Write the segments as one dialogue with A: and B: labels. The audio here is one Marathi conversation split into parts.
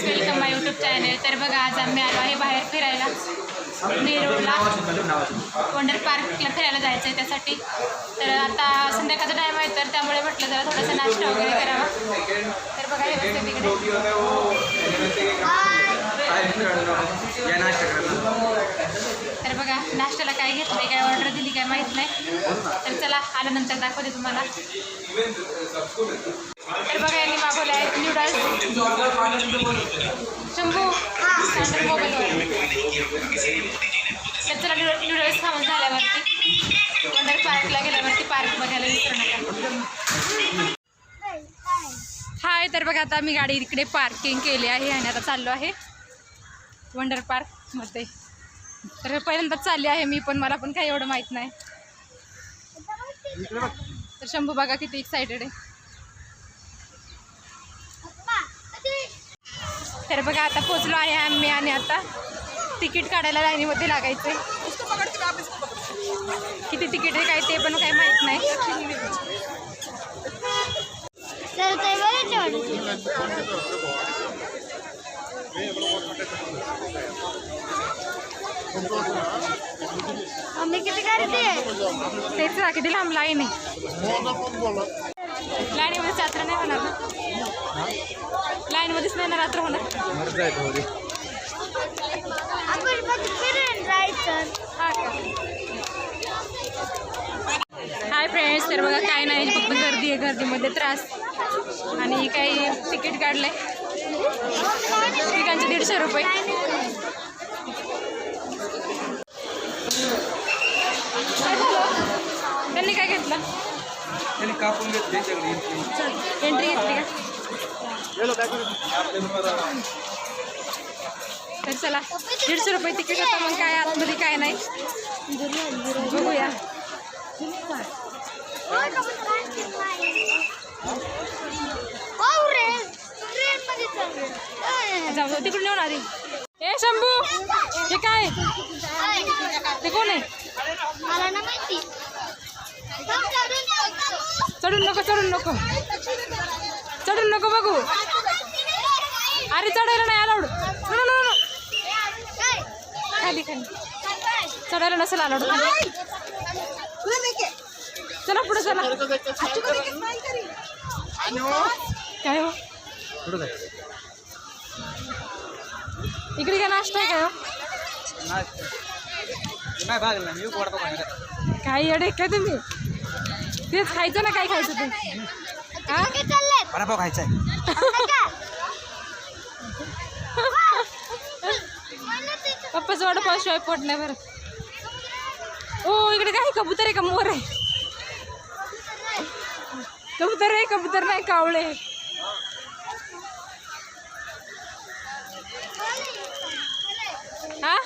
A: Friends welcome my YouTube channel तर बघा आज आम्ही आलो आहे बाहेर फिरायला. नेरूळला. वंडर पार्कला फिरायला जायचं आहे त्यासाठी. तर आता संध्याकाळचा टाईम आहे तर त्यामुळे म्हटलं जरा थोडासा नाश्ता वगैरे करावा. तर बघा हे बघते तिकडे
B: या नाश्ता करायला
A: तर बघा नाश्त्याला काय घेतलंय काय ऑर्डर दिली काय माहीत नाही. तर चला आल्यानंतर दाखवते तुम्हाला. तर बघा यांनी मागवले आहेत न्यूडल्स शंभू तर चला न्यू न्यूडल्स खाऊन झाल्यावरती वंडर पार्कला गेल्यावरती पार्क बघायला विसरू नका. हाय तर बघा आता मी गाडी इकडे पार्किंग केली आहे आणि आता चाललो आहे. वंडर पार्कमध्ये तर पहिल्यांदाच चालली आहे मी पण मला पण काही एवढं माहीत नाही. तर शंभू बघा किती एक्सायटेड आहे. तर बघा आता पोचलो आहे आम्ही आणि आता तिकीट काढायला लाईनीमध्ये लागायचं किती तिकीट आहे काय ते पण काही माहीत नाही.
C: तर आम्ही किती करते
A: तेच ना किती लांब लाईन आहे. लाईनीमध्ये रात्र नाही होणार ना? लाईनमध्येच नाही ना रात्र होणार.
C: आपण फक्त फिरून जायचं.
A: का? हाय फ्रेंड्स तर बघा काय नाही फक्त गर्दी आहे गर्दीमध्ये त्रास. आणि काही तिकीट काढलंय. तिघांचे दीडशे रुपये काय झालं? त्यांनी
B: कापून घेतले सगळी
A: एंट्री घेतली का? तर चला दीडशे रुपये तिकीट होता मग काय आतमध्ये काय नाही. बघूया.
C: हो रे ट्रेन मध्ये चालू
A: जाऊ जाऊ, तिकडून येऊन आधी ए शंभू हे काय? ते कोण आहे?
C: मला ना माहिती.
A: चढून नको चढून नको. चढून नको बघू. अरे चढायला नाही अलाउड खाली खाली. चढायला नसेल अलाउड चला पुढे चला. काय हो? इकडे काय नाश्ता आहे काय हो?
B: नाही भागला खायला
A: अडे काय तुम्ही? तेच खायचं ना काय खायचं ते? हा?
B: वडापाव खायचा
A: पप्पाचं वडापाव शिवाय पोट नाही भरत. ओ इकडे काय? कबूतर आहे का? मोर आहे. कबूतर आहे कबूतर नाही कावळे हा?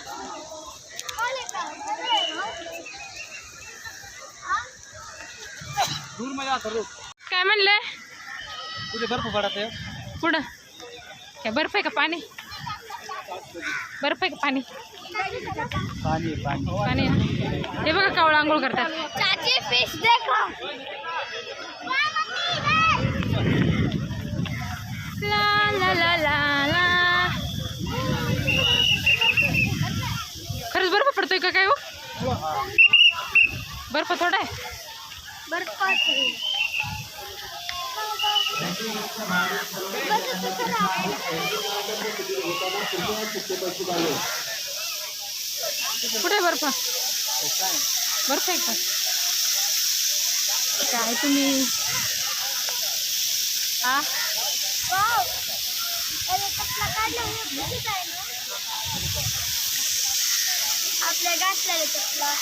B: दूरमध्ये आता रोज.
A: काय म्हणलंय?
B: कुठे बर्फ पडत आहे?
A: पुढं काय बर्फ आहे का पाणी? बर्फ आहे का पाणी?
B: पाणी पाणी.
A: पाणी आहे. हे बघा कावळा आंघोळ करतात.
C: चाची फिश देखो.
A: ला ला ला ला ला. खरंच बर्फ पडतोय का काय हो. बर्फ थोडा आहे.
C: बर्फात
A: कुठे बर्फ? बर्फ आहे का? काय तुम्ही? हा
C: आहे ना आपल्या घातलेला चपला.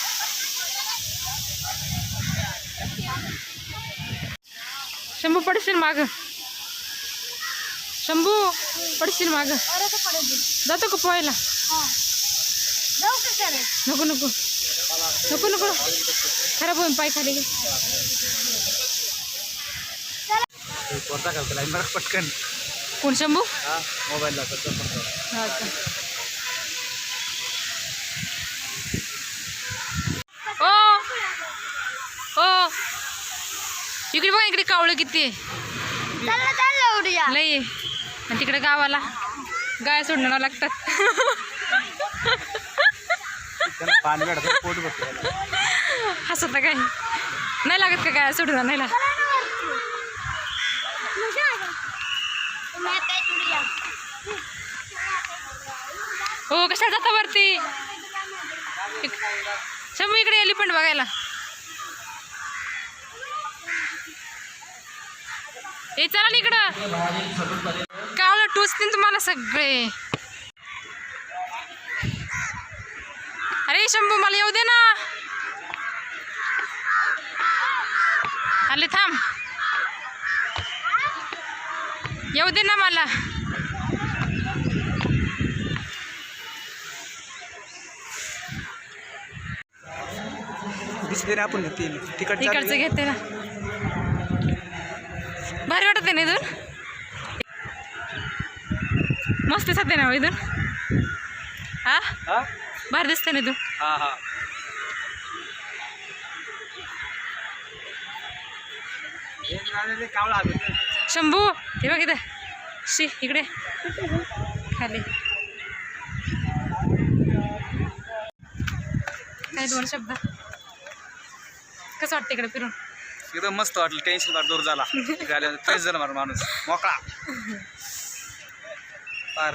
A: शंभू पडशील माग. शंभू पडशील माग. जातो का पोहायला? नको नको. नको नको. खराब होईन पाय खाली.
B: पटकन.
A: कोण शंभू?
B: हा मोबाईलला करतो
A: हा का. ओ ओ इकडे बघा इकडे कावळं किती लई आणि तिकडे गावाला गाय सोडणं लागतात. हसत काय. नाही लागत का गाय
C: मैं काय तुडिया
A: हो कशाला जाता वरती? शंभू इकडे एलिफंट बघायला. ए चला ना इकडं. कावलं टोचतील तुम्हाला सगळे. अरे शंभू मला येऊ दे ना. आले थांब. येऊ दे ना मला.
B: दिसते ना आपण तिकट
A: इकडचं घेते ना. भारी वाटत आहे ना इथून मस्त दिसते ना हो इथून हा? भारी दिसते ना इथून शंभू हे बघ इथे. शी इकडे. खाली. काय दोन शब्द? कसं वाटतं इकडे फिरून?
B: एकदम मस्त वाटलं. टेन्शन फार दूर झाला. झालं फ्रेश झाला मला माणूस. मोकळा. फार.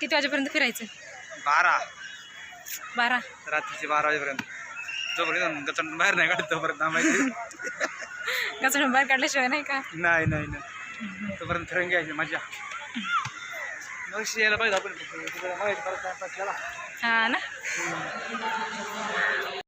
A: किती वाजेपर्यंत फिरायचं?
B: बारा.
A: बारा.
B: रात्रीचे बारा वाजेपर्यंत. जोपर्यंत गचंड बाहेर नाही काढत तोपर्यंत थांबायचं.
A: कसं बाहेर काढल्याशिवाय नाही का?
B: नाही नाही नाही. तोपर्यंत फिरून घ्यायची मजा मग यायला पाहिजे आपण. परत केला.
A: हा ना?